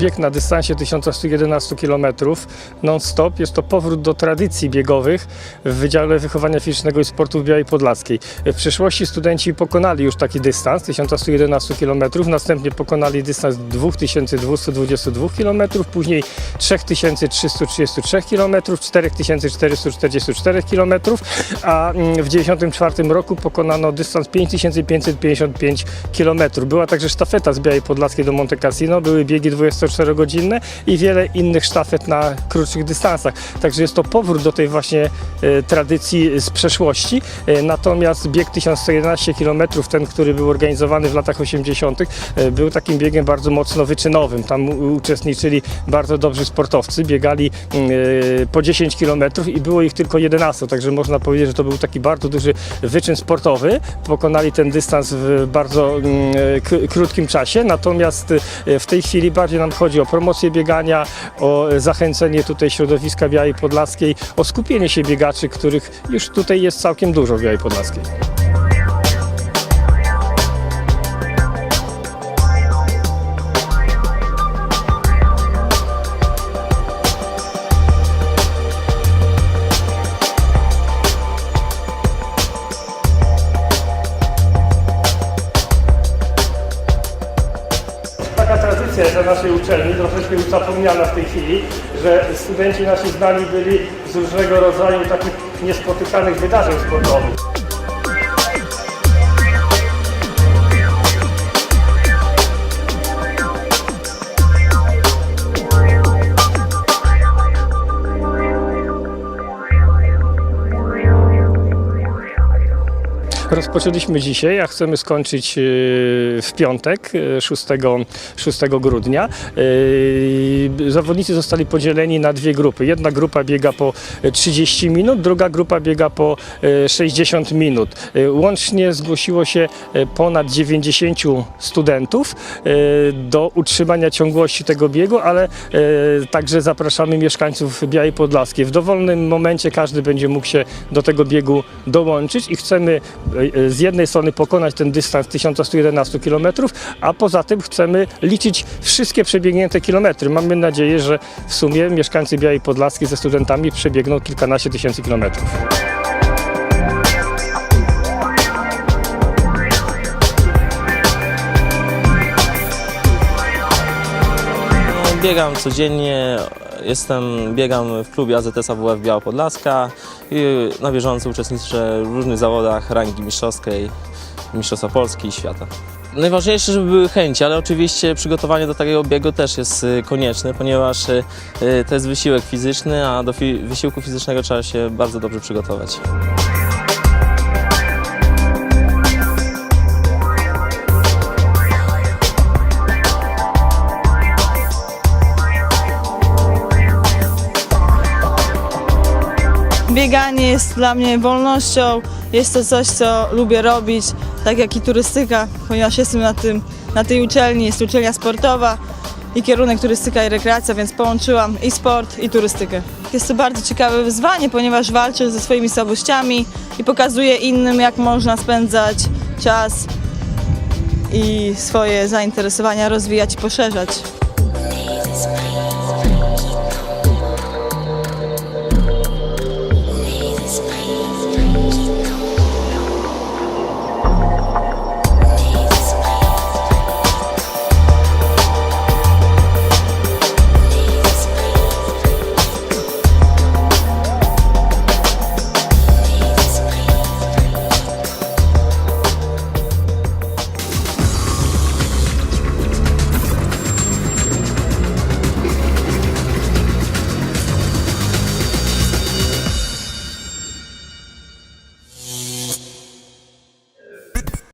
bieg na dystansie 1111 km non-stop. Jest to powrót do tradycji biegowych w Wydziale Wychowania Fizycznego i Sportu w Białej Podlaskiej. W przeszłości studenci pokonali już taki dystans 1111 km, następnie pokonali dystans 2222 km, później 3333 km, 4444 km, a mm, w 1994 roku pokonano dystans 5555 km. Była także sztafeta z Białej Podlaskiej do Monte Cassino, były biegi 24-godzinne i wiele innych sztafet na krótszych dystansach. Także jest to powrót do tej właśnie e, tradycji z przeszłości. E, natomiast bieg 1111 km, ten, który był organizowany w latach 80., e, był takim biegiem bardzo mocno wyczynowym. Tam uczestniczyli bardzo dobrzy sportowcy, biegali mm, po 10 km i było ich tylko 11, także można powiedzieć, że to był taki bardzo duży wyczyn sportowy. Pokonali ten dystans w bardzo mm, krótkim czasie, natomiast w tej chwili bardziej nam chodzi o promocję biegania, o zachęcenie tutaj środowiska Białej Podlaskiej, o skupienie się biegaczy, których już tutaj jest całkiem dużo w Białej Podlaskiej. Na naszej uczelni, troszeczkę już zapomniana w tej chwili, że studenci nasi znani byli z różnego rodzaju takich niespotykanych wydarzeń sportowych. Rozpoczęliśmy dzisiaj, a chcemy skończyć e, w piątek, e, 6, 6 grudnia. E, Zawodnicy zostali podzieleni na dwie grupy. Jedna grupa biega po 30 minut, druga grupa biega po e, 60 minut. Łącznie zgłosiło się ponad 90 studentów do utrzymania ciągłości tego biegu, ale także zapraszamy mieszkańców Białej Podlaskiej. W dowolnym momencie każdy będzie mógł się do tego biegu dołączyć i chcemy z jednej strony pokonać ten dystans 1111 km, a poza tym chcemy liczyć wszystkie przebiegnięte kilometry. Mamy nadzieję, że w sumie mieszkańcy Białej Podlaskiej ze studentami przebiegną kilkanaście tysięcy kilometrów. Biegam codziennie, jestem, biegam w klubie AZS AWF Biała Podlaska na bieżąco uczestniczę w różnych zawodach rangi mistrzowskiej, Mistrzostwa Polski i świata. Najważniejsze, żeby były chęci, ale oczywiście przygotowanie do takiego biegu też jest y, konieczne, ponieważ y, y, to jest wysiłek fizyczny, a do wysiłku fizycznego trzeba się bardzo dobrze przygotować. Bieganie jest dla mnie wolnością, jest to coś, co lubię robić, tak jak i turystyka, ponieważ jestem na, tym, na tej uczelni, jest uczelnia sportowa i kierunek turystyka i rekreacja, więc połączyłam i sport, i turystykę. Jest to bardzo ciekawe wyzwanie, ponieważ walczę ze swoimi słabościami i pokazuję innym, jak można spędzać czas i swoje zainteresowania rozwijać i poszerzać.